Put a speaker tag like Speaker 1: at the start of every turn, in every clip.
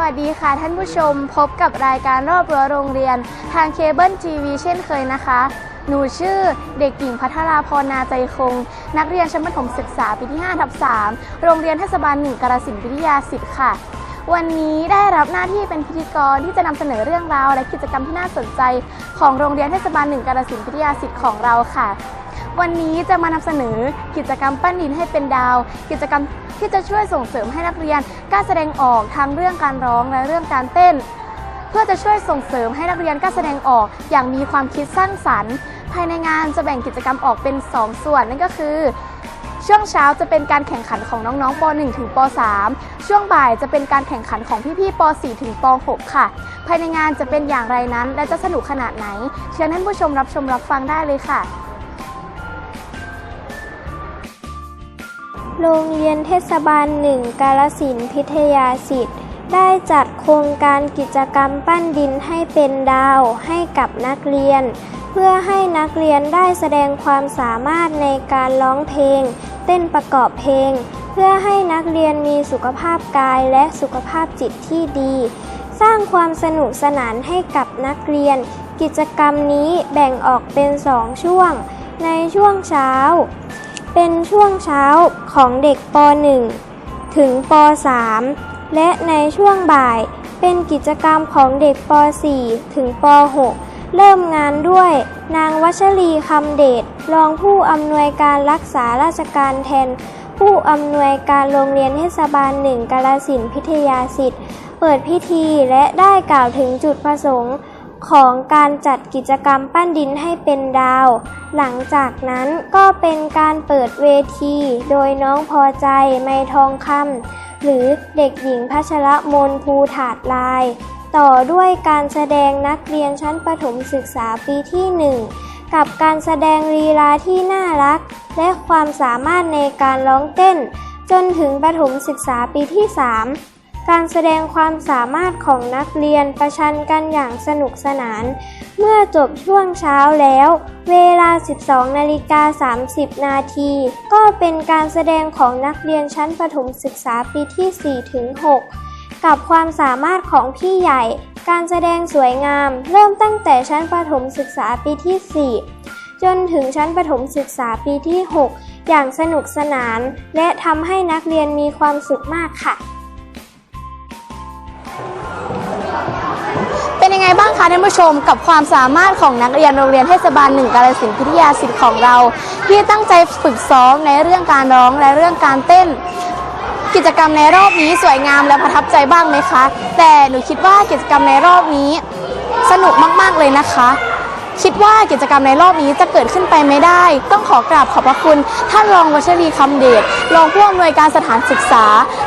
Speaker 1: วัสดีค่ะท่านผู้ชมพบกับรายการรอบรั้วโรงเรียน ทางเคเบิลทีวีเช่นเคยนะคะ หนูชื่อเด็กหญิงพัทราพรนาใจคง นักเรียนชั้นประถมศึกษาปีที่5ทับ3โรงเรียนเทศบาล1กาฬสินธุ์วิทยาสิทธิ์ค่ะ วันนี้ได้รับหน้าที่เป็นพิธีกรที่จะนำเสนอเรื่องราวและกิจกรรมที่น่าสนใจ ของโรงเรียนเทศบาล1กาฬสินธุ์วิทยาสิทธิ์ของเราค่ะ วันนี้จะมานำเสนอกิจกรรมปั้นดินให้เป็นดาว กิจกรรมที่จะช่วยส่งเสริมให้นักเรียนกล้าแสดงออกทั้งเรื่องการร้องและเรื่องการเต้น เพื่อจะช่วยส่งเสริมให้นักเรียนกล้าแสดงออกอย่างมีความคิดสร้างสรรค์ ภายในงานจะแบ่งกิจกรรมออกเป็น 2 ส่วนนั่นก็คือช่วงเช้าจะเป็นการแข่งขันของน้องๆป .1 ถึงป .3 ช่วงบ่ายจะเป็นการแข่งขันของพี่ๆป .4 ถึงป .6 ค่ะ ภายในงานจะเป็นอย่างไรนั้น และจะสนุกขนาดไหน เชิญท่านผู้ชมรับชมรับฟังได้เลยค่ะ
Speaker 2: โรงเรียนเทศบาลหนึ่งกาลสินพิทยาสิทธิ์ ได้จัดโครงการกิจกรรมปั้นดินให้เป็นดาวให้กับนักเรียน เพื่อให้นักเรียนได้แสดงความสามารถในการร้องเพลง เต้นประกอบเพลง เพื่อให้นักเรียนมีสุขภาพกายและสุขภาพจิตที่ดี สร้างความสนุกสนานให้กับนักเรียน กิจกรรมนี้แบ่งออกเป็นสองช่วง ในช่วงเช้า เป็นช่วงเช้าของเด็กป .1 ถึงป .3 และในช่วงบ่ายเป็นกิจกรรมของเด็กป .4 ถึงป .6 เริ่มงานด้วย นางวัชรีคำเดชรองผู้อำนวยการรักษาราชการแทน ผู้อำนวยการโรงเรียนเทศบาลหนึ่งกาลสินพิทยาสิทธิ์ เปิดพิธีและได้กล่าวถึงจุดประสงค์ ของการจัดกิจกรรมปั้นดินให้เป็นดาว หลังจากนั้นก็เป็นการเปิดเวที โดยน้องพอใจไม่ทองคำหรือเด็กหญิงพัชรมนภูถาดลาย ต่อด้วยการแสดงนักเรียนชั้นประถมศึกษาปีที่หนึ่งกับการแสดงลีลาที่น่ารัก และความสามารถในการร้องเต้น จนถึงประถมศึกษาปีที่สาม การแสดงความสามารถของนักเรียนประชันกันอย่างสนุกสนาน เมื่อจบช่วงเช้าแล้ว เวลา 12นาฬิกา30 นาที ก็เป็นการแสดงของนักเรียนชั้นประถมศึกษาปีที่ 4 ถึง 6 กับความสามารถของพี่ใหญ่ การแสดงสวยงาม เริ่มตั้งแต่ชั้นประถมศึกษาปีที่ 4 จนถึงชั้นประถมศึกษาปีที่ 6 อย่างสนุกสนาน และทำให้นักเรียนมีความสุขมากค่ะ
Speaker 1: ไงบ้างคะท่านผู้ชมกับความสามารถของนักเรียนโรงเรียนเทศบาลหนึ่งกาฬสินพิทยาสิทธิ์ของเรา ที่ตั้งใจฝึกซ้อมในเรื่องการร้องและเรื่องการเต้น กิจกรรมในรอบนี้สวยงามและประทับใจบ้างไหมคะ แต่หนูคิดว่ากิจกรรมในรอบนี้ สนุกมากๆเลยนะคะ คิดว่ากิจกรรมในรอบนี้จะเกิดขึ้นไปไม่ได้ ต้องขอกราบขอบพระคุณ ท่านรองวชรีคำเดชรองผู้อำนวยการสถานศึกษา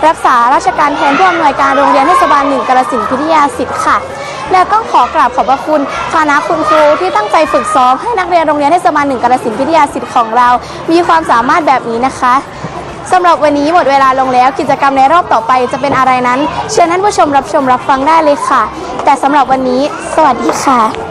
Speaker 1: รักษาราชการแทนผู้อำนวยการโรงเรียนเทศบาลหนึ่งกาฬสินพิทยาสิทธิ์ค่ะ และต้องขอกราบขอบพระคุณคณะคุณครูที่ตั้งใจฝึกซ้อมให้นักเรียนโรงเรียนเทศบาลหนึ่งกาฬสินธุ์พิทยาสิทธิ์ของเรา มีความสามารถแบบนี้นะคะสำหรับวันนี้หมดเวลาลงแล้วกิจกรรมในรอบต่อไปจะเป็นอะไรนั้น เชิญท่านผู้ชมรับชมรับฟังได้เลยค่ะ แต่สำหรับวันนี้ สวัสดีค่ะ